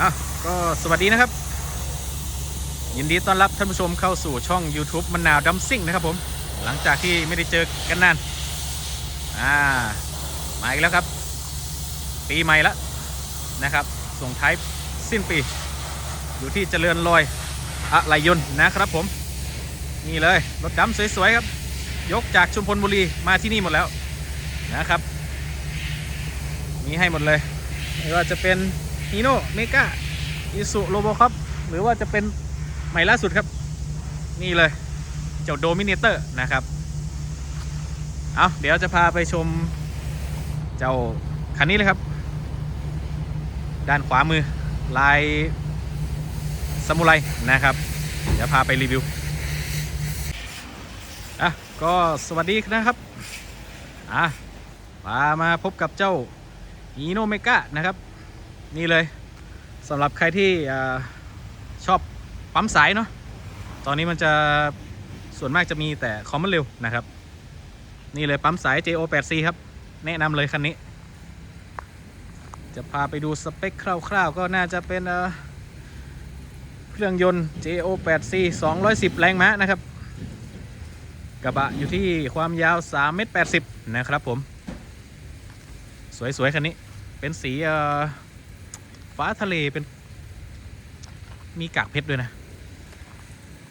อะก็สวัสดีนะครับ ยินดีต้อนรับท่านผู้ชมเข้าสู่ช่อง YouTube มะนาวดัมซิ่งนะครับผมหลังจากที่ไม่ได้เจอกันนานอ่ามาอีกแล้วครับ ปีใหม่ละนะครับ ส่งท้ายสิ้นปี อยู่ที่เจริญลอยอะไรยนต์นะครับผม นี่เลยรถดำสวยๆครับ ยกจากชุมพลบุรีมาที่นี่หมดแล้วนะครับ มีให้หมดเลยไม่ว่าจะเป็น ฮีโน่เมกาอิสุโลโบครับ หรือว่าจะเป็นใหม่ล่าสุดครับ นี่เลย เจ้าโดมิเนเตอร์นะครับ เอาเดี๋ยวจะพาไปชมเจ้าคันนี้เลยครับ ด้านขวามือลายซามูไรนะครับ เดี๋ยวพาไปรีวิวอะก็สวัสดีนะครับอะพามาพบกับเจ้าอีโนเมกานะครับ นี่เลยสำหรับใครที่ชอบปั๊มสายเนาะตอนนี้มันจะส่วนมากจะมีแต่คอมมอนเร็วนะครับ นี่เลยปั๊มสาย JO8C ครับ แนะนำเลยคันนี้ จะพาไปดูสเปคคร่าวๆ ก็น่าจะเป็นเอ่อเครื่องยนต์ JO8C 210 แรงม้านะครับ กระบะอยู่ที่ความยาว3เมตร80 นะครับผม สวยๆ คันนี้เป็นสีเอ่อ ฟ้าทะเลเป็น มีกากเพชรด้วยนะ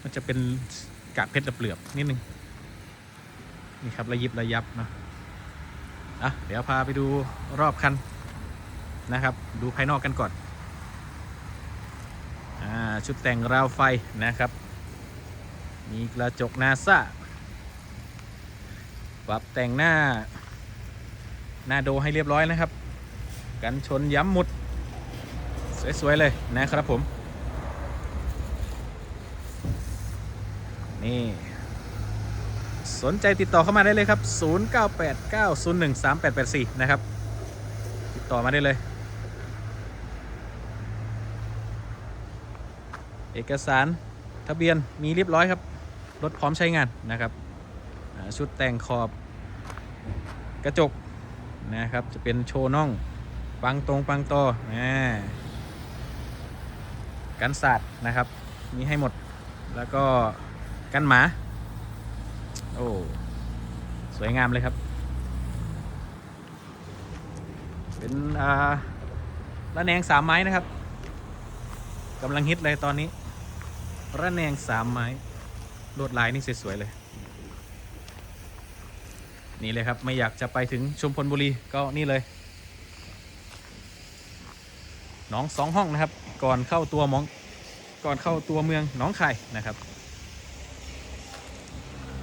มันจะเป็นกากเพชรเปลือบนิดนึง นี่ครับระยิบระยับเนาะอะเดี๋ยวพาไปดูรอบคันนะครับ ดูภายนอกกันก่อนอ่าชุดแต่งราวไฟนะครับ มีกระจกนาซาปรับแต่งหน้า หน้าโดให้เรียบร้อยนะครับ กันชนย้ำหมุด สวยๆเลยนะครับผม นี่ สนใจติดต่อเข้ามาได้เลยครับ 0989013884 นะครับ ติดต่อมาได้เลย เอกสารทะเบียนมีเรียบร้อยครับ รถพร้อมใช้งานนะครับ ชุดแต่งขอบกระจกนะครับ จะเป็นโชว์น่องปังตรงปังโตอนะ กันสาดนะครับมีให้หมดแล้วก็กันหมา โอ้สวยงามเลยครับ เป็นอ่าระแนงสามไม้นะครับกำลังฮิตเลยตอนนี้ระแนงสามไม้ลวดลายนี่สวยๆเลย นี่เลยครับไม่อยากจะไปถึงชุมพลบุรีก็นี่เลยหนองสองห้องนะครับ ก่อนเข้าตัวมองก่อนเข้าตัวเมืองหนองคายนะครับ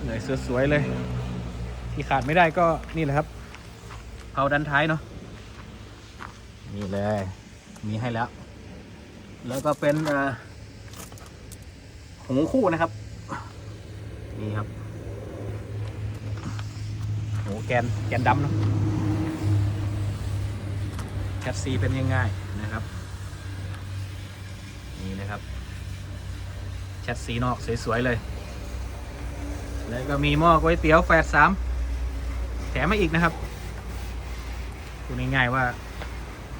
เลยสวยๆเลย ที่ขาดไม่ได้ก็นี่แหละครับเผาดันท้ายเนาะนี่เลย มีให้แล้ว แล้วก็เป็นหูคู่นะครับ นี่ครับหูแกนแกนดำเนาะแคทซีเป็นยังไงนะครับ นี่นะครับ แคทซีนอกสวยๆเลย แล้วก็มีหม้อก๋วยเตี๋ยวแฝดสามแถมมาอีกนะครับพูดง่ายๆว่า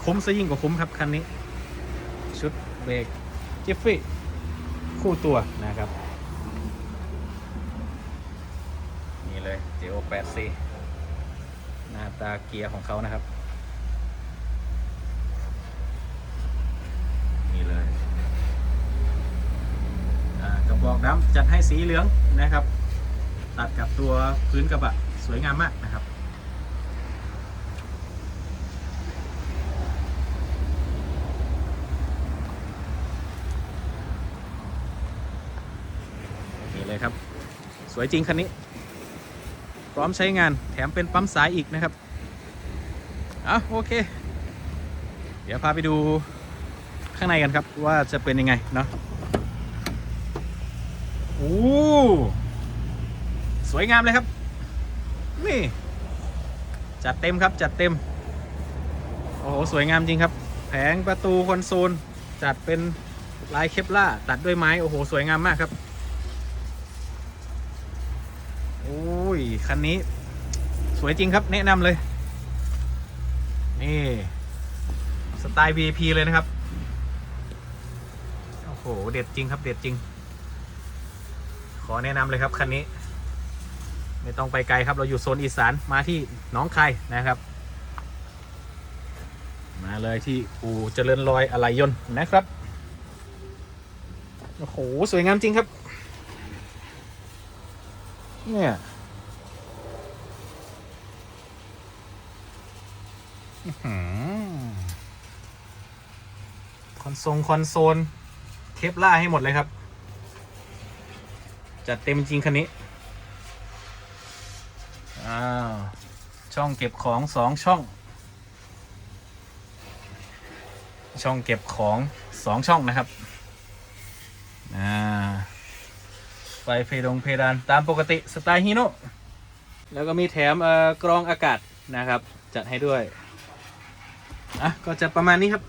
คุ้มซะยิ่งกว่าคุ้มครับคันนี้ ชุดเบรกจิฟฟี่คู่ตัวนะครับ นี่เลย JO8C หน้าตาเกียร์ของเขานะครับ นี่เลยอ่ากระ บอกดำจัดให้สีเหลืองนะครับ ตัดกับตัวพื้นกระบะสวยงามมากนะครับ นี่เลยครับ สวยจริงคันนี้ พร้อมใช้งานแถมเป็นปั๊มสายอีกนะครับอะโอเค เดี๋ยวพาไปดูข้างในกันครับว่าจะเป็นยังไงเนาะ โอ้สวยงามเลยครับ นี่ จัดเต็มครับจัดเต็ม โอ้โห สวยงามจริงครับ แผงประตูคอนโซล จัดเป็นลายเคปล่าร์ตัดด้วยไม้ โอ้โห สวยงามมากครับโอ้ย คันนี้ สวยจริงครับแนะนำเลย นี่ สไตล์ VIP เลยนะครับ โอ้โห เด็ดจริงครับ เด็ดจริง ขอแนะนำเลยครับคันนี้ ไม่ต้องไปไกลครับเราอยู่โซนอีสานมาที่หน้องคายนะครับ มาเลยที่อู่เจริญรอยอะไหล่ยนต์นะครับโอ้โหสวยงามจริงครับ เนี่ยคอนโซลคอนโซล เคปล่าให้หมดเลยครับ จัดเต็มจริงคันนี้ อ้าว ช่องเก็บของสองช่อง ช่องเก็บของสองช่องนะครับ อ่า ไฟเพดงเพดานตามปกติสไตล์ฮีโน่ แล้วก็มีแถมเอ่อกรองอากาศนะครับ จัดให้ด้วย อะ ก็จะประมาณนี้ครับ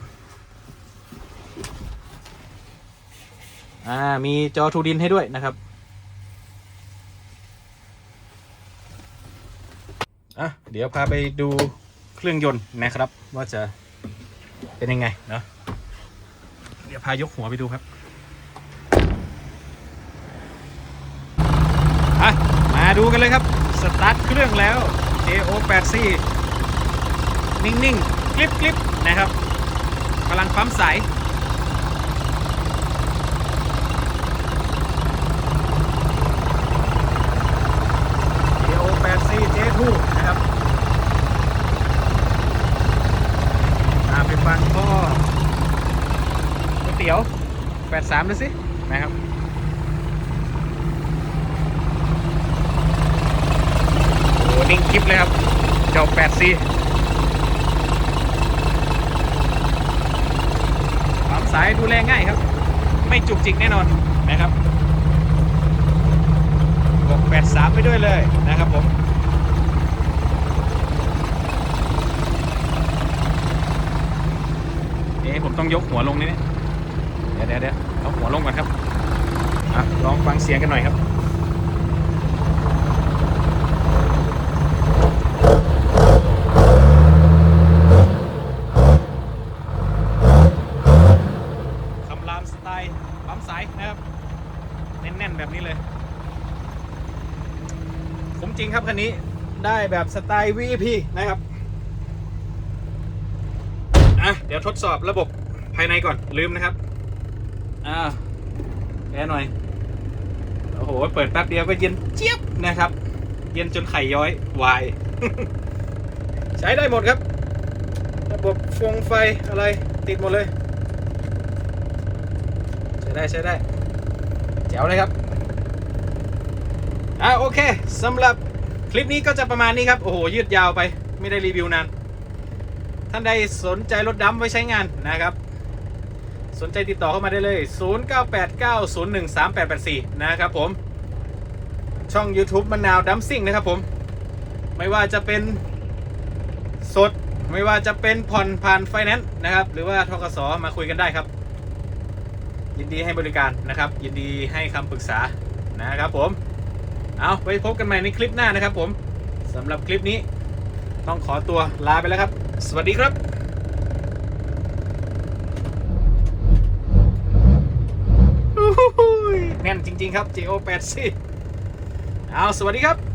อ่า มีจอทูดินให้ด้วยนะครับ อะเดี๋ยวพาไปดูเครื่องยนต์นะครับ ว่าจะเป็นยังไงเนาะเดี๋ยวพายกหัวไปดูครับอะมาดูกันเลยครับ สตาร์ทเครื่องแล้ว JO8C นิ่งๆกลิบกลิบนะครับกำลังปั๊มสาย JO8C J2 นะครับมาไปฟังก็ก๋วยเตี๋ยว 83ดูสินะครับโอ้นิ่งคลิปเลยครับ เจ้า 8C ปั๊มสายดูแลง่ายครับ ไม่จุกจิกแน่นอนนะครับบอก83 ไปด้วยเลยนะครับผม เอ๊ะผมต้องยกหัวลงนี่เนี่ยเดี๋ยวเดี๋ยวเดี๋ยวเอาหัวลงก่อนครับอะลองฟังเสียงกันหน่อยครับคำรามสไตล์ปั๊มสายนะครับแน่นๆแบบนี้เลยผมจริงครับคันนี้ได้แบบสไตล์ VIP นะครับ อะเดี๋ยวทดสอบระบบภายในก่อนลืมนะครับอ่าแอร์หน่อยโอ้โหเปิดแป๊บเดียวก็เย็นเจี๊ยบนะครับ เย็นจนไข่ย้อยวาย ใช้ได้หมดครับ ระบบฟงไฟอะไรติดหมดเลย ใช้ได้ใช้ได้แจ๋วเลยครับอะโอเคสำหรับคลิปนี้ก็จะประมาณนี้ครับ โอ้โห ยืดยาวไปไม่ได้รีวิวนาน ท่านใดสนใจรถดำไว้ใช้งานนะครับ สนใจติดต่อเข้ามาได้เลย 0989013884 นะครับผม ช่อง YouTube มะนาวดัมซิ่งนะครับผม ไม่ว่าจะเป็นสด ไม่ว่าจะเป็นผ่อนผ่านไฟแนนซ์นะครับ หรือว่าทกสมาคุยกันได้ครับ ยินดีให้บริการนะครับ ยินดีให้คำปรึกษานะครับผม เอาไว้พบกันใหม่ในคลิปหน้านะครับผมสำหรับคลิปนี้ต้องขอตัวลาไปแล้วครับ สวัสดีครับ แน่นจริง ๆ ครับ JO8C เอาสวัสดีครับ